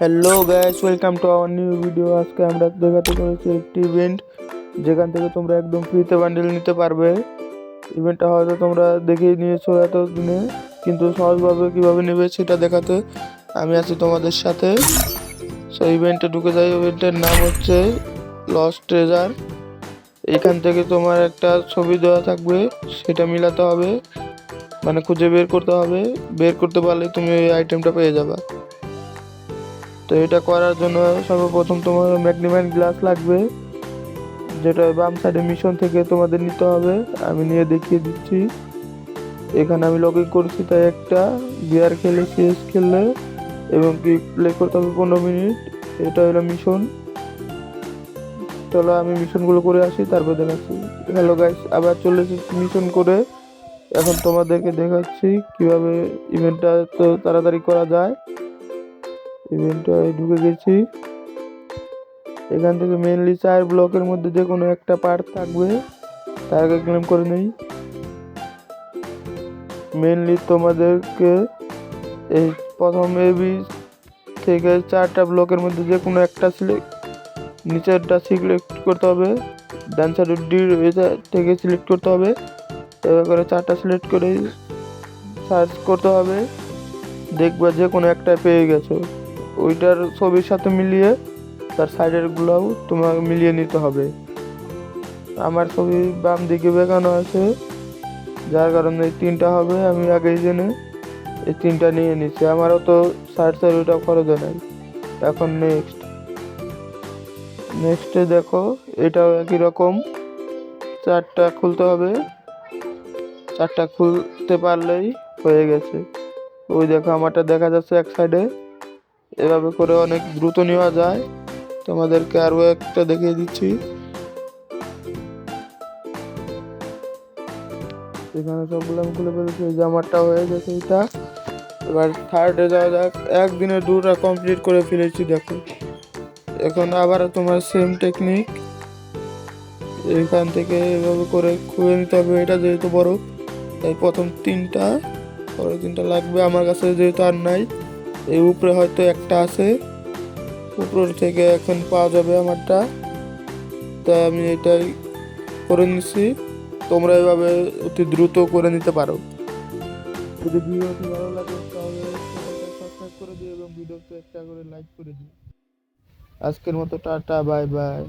Hello guys welcome to our new video আজকে আমরা দেখাতে চলেছি একটি ইভেন্ট যেখান থেকে তোমরা একদম ফ্রিতে বান্ডেল নিতে পারবে। ইভেন্টটা হয়তো তোমরা দেখেই নিয়েছো এত দিনে কিন্তু সহজভাবে কীভাবে নেবে সেটা দেখাতে আমি আছি তোমাদের সাথে। সেই ইভেন্টে ঢুকে যাই। ইভেন্টের নাম হচ্ছে লস্ট ট্রেজার এখান থেকে তোমার একটা ছবি দেওয়া থাকবে, সেটা মিলাতে হবে। মানে খুঁজে বের করতে হবে। বের করতে পারলে তুমি ওই আইটেমটা পেয়ে যাবে। তো এটা করার জন্য সর্বপ্রথম তোমার ম্যাগনিম্যান গ্লাস লাগবে, যেটা বাম সাইডে মিশন থেকে তোমাদের নিতে হবে। আমি নিয়ে দেখিয়ে দিচ্ছি। এখানে আমি লগ ইন করছি তাই একটা গিয়ার খেলে সিএস খেললে এবং কি প্লে করতে হবে পনেরো মিনিট। এটা হলো মিশন চলো আমি মিশনগুলো করে আসি, তারপর দেখাচ্ছি। হ্যালো গাইস আবার চলে এসেছি মিশন করে। এখন তোমাদেরকে দেখাচ্ছি কীভাবে ইভেন্টটা তো তাড়াতাড়ি করা যায়। ইভেন্টটায় ঢুকে গেছি। এখান থেকে মেনলি চার ব্লকের মধ্যে যে কোনো একটা পার্ট থাকবে, তার আগে ক্লেম করে নেই। মেনলি তোমাদেরকে এই প্রথম এবি থেকে চারটা ব্লকের মধ্যে যে কোনো একটা সিলেক্ট নিচেরটা সিলেক্ট করতে হবে। ডান সাইডের ডি থেকে সিলেক্ট করতে হবে। এবার করে চারটা সিলেক্ট করে সার্চ করতে হবে। দেখবা যে কোনো একটা পেয়ে গেছো। ওইটার ছবির সাথে মিলিয়ে তার সাইডের গুলাও তোমাকে মিলিয়ে নিতে হবে। আমার ছবি বাম দিকে বেঁকানো আছে, যার কারণে এই তিনটা হবে, আমি আগেই জেনে এই তিনটা নিয়ে নিচ্ছি। আমারও তো সাইড সাইড ওইটা খরচ নাই। এখন নেক্সট নেক্সটে দেখো, এটাও একই রকম। চারটা খুলতে হবে। চারটা খুলতে পারলেই হয়ে গেছে। ওই দেখো, আমারটা দেখা যাচ্ছে এক সাইডে এভাবে করে অনেক দ্রুত নেওয়া যায়। তোমাদেরকে আরও একটা দেখিয়ে দিচ্ছি। এখানে সবগুলো আমি খুলে ফেলেছি, এই জামারটা হয়ে গেছে এটা। এবার থার্ডে যাওয়া যাক, একদিনে দুটা কমপ্লিট করে ফেলেছি, দেখো। এখন আবার তোমার সেম টেকনিক এখান থেকে এভাবে করে খুলে নিতে হবে, এটা যেহেতু বড়, তাই প্রথম তিনটা, পরের তিনটা লাগবে। আমার কাছে যেহেতু আর নাই এই উপরে হয়তো একটা আছে। উপর থেকে এখন পাওয়া যাবে আমারটা। তাই আমি এটাই করে নিচ্ছি। তোমরা এভাবে অতি দ্রুত করে নিতে পারো। যদি ভিডিওটি ভালো লাগে তাহলে সাবস্ক্রাইব করে দিও এবং ভিডিওতে একটা করে লাইক করে দিও। আজকের মতো টাটা, বাই বাই।